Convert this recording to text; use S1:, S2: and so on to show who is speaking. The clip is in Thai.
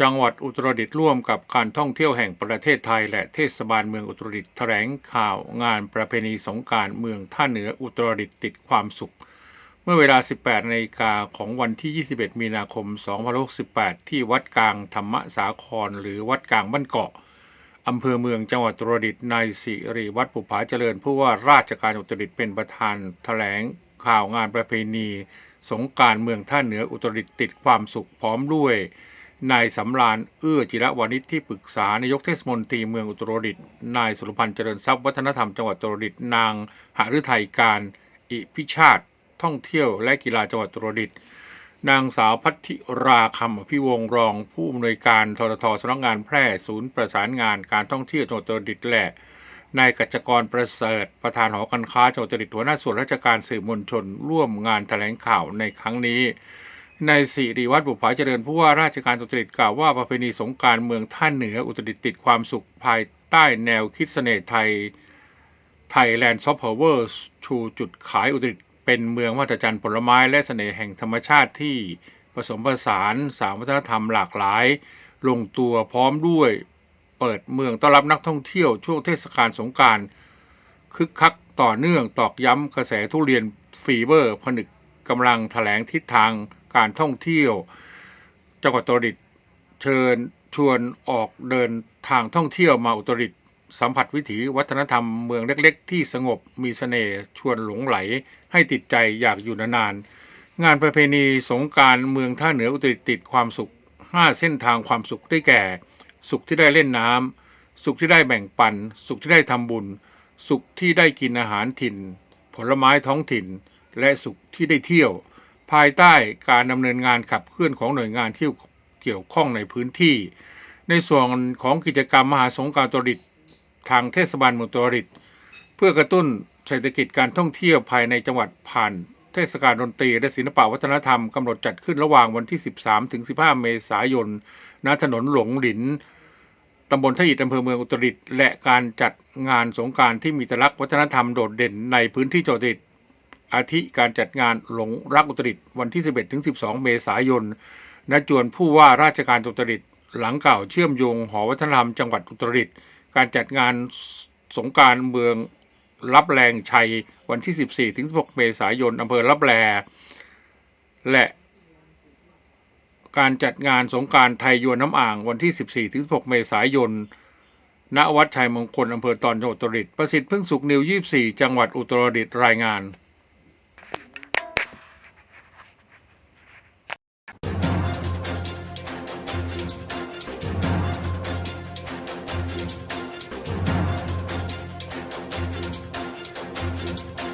S1: จังหวัดอุตรดิตถ์ร่วมกับการท่องเที่ยวแห่งประเทศไทย และเทศบาลเมืองอุตรดิตถ์แถลงข่าวงานประเพณีสงการเมืองท่าเหนืออุตรดิตถ์ติดความสุข เมื่อเวลา 18นาฬิกาของวันที่ 21 มีนาคม 2568 ที่วัดกลางธรรมสาคร หรือวัดกลางบ้านเกาะอำเภอเมืองจังหวัดอุตรดิตถ์นายสิริวัฒน์ปุผาเจริญ ผู้ว่าราชการอุตรดิตถ์เป็นประธานแถลงข่าวงานประเพณี สงการเมืองท่าเหนืออุตรดิตถ์ติดความสุขพร้อมด้วย นายสำราญเอื้อจิระวานิชที่ปรึกษานายกเทศมนตรีเมืองอุตรดิตถ์นายสุรพันธ์เจริญทรัพย์วัฒนธรรมจังหวัดอุตรดิตถ์นางหฤทัยการ อิพิชาติ ท่องเที่ยวและกีฬาจังหวัดอุตรดิตถ์นางสาวพัทธิราคำอภิวงรอง ผู้อำนวยการทททสำนักงานแพร่ศูนย์ประสานงานการท่องเที่ยวจังหวัดอุตรดิตถ์และนายกัจจกรประเสริฐประธานหอการค้าจังหวัดอุตรดิตถ์หัวหน้าส่วนราชการสื่อมวลชน ร่วมงานแถลงข่าวในครั้งนี้ นายสิริวัฒน์บุภาเจริญผู้ว่าราชการอุตรดิตถ์กล่าวว่าประเพณีสงการเมืองท่าเหนืออุตรดิตถ์ติดความสุขภายใต้แนวคิดเสน่ห์ไทยไทยแลนด์ซอฟต์พาวเวอร์ชูจุดขายอุตรดิตถ์เป็นเมืองวัฒจันทร์ผลไม้และเสน่ห์แห่งธรรมชาติที่ผสมผสานสามวัฒนธรรมหลากหลาย ลงตัวพร้อมด้วย เปิดเมืองต้อนรับนักท่องเที่ยวช่วงเทศกาลสงการคึกคักต่อเนื่องตอกย้ำกระแสทุเรียนฟีเวอร์ผนึกกำลังแถลงทิศทาง การท่องเที่ยว จังหวัดอุตรดิตถ์เชิญชวนออกเดินทางท่องเที่ยวมาอุตรดิตถ์สัมผัสวิถีวัฒนธรรมเมืองเล็กๆ ที่สงบมีเสน่ห์ชวนหลงไหลให้ติดใจอยากอยู่นานๆ งานประเพณีสงการเมืองท่าเหนืออุตรดิตถ์ติดความสุข 5 เส้นทางความสุขได้แก่ สุขที่ได้เล่นน้ำสุขที่ได้แบ่งปัน สุขที่ได้ทำบุญ สุขที่ได้กินอาหารถิ่น ผลไม้ท้องถิ่น และสุขที่ได้เที่ยว ภายใต้การดำเนินงานขับเคลื่อนของหน่วยงานที่เกี่ยวข้องในพื้นที่ ในส่วนของกิจกรรมมหาสงการตริตทางเทศบาลเมืองอุตริต เพื่อกระตุ้นเศรษฐกิจการท่องเที่ยวภายในจังหวัดผ่านเทศกาลดนตรีและศิลปวัฒนธรรมกำหนดจัดขึ้นระหว่างวันที่ 13 ถึง 15 เมษายน ณ ถนนหลงหลิน ตำบลทยิตอำเภอเมืองอุตรดิตถ์และการจัดงานสงการที่มีตลักษณ์วัฒนธรรมโดดเด่นในพื้นที่จังหวัดอุตรดิตถ์ อาทิการจัดงานหลงรักอุตรดิตถ์วันที่ 11ถึง12 เมษายนณจวนผู้ว่าราชการอุตรดิตถ์หลังเก่าเชื่อมโยงหอวัฒนธรรมจังหวัดอุตรดิตถ์การจัดงานสงการเมืองรับแรงชัยวันที่ 14ถึง16 เมษายนอำเภอรับแลและการจัดงานสงการไทยยวนน้ำอ่างวันที่ 14ถึง16 เมษายน ณ วัดชัยมงคลอำเภอตอนจังหวัดอุตรดิตถ์ประสิทธิ์พึ่งสุขนิว 24 จังหวัดอุตรดิตถ์รายงาน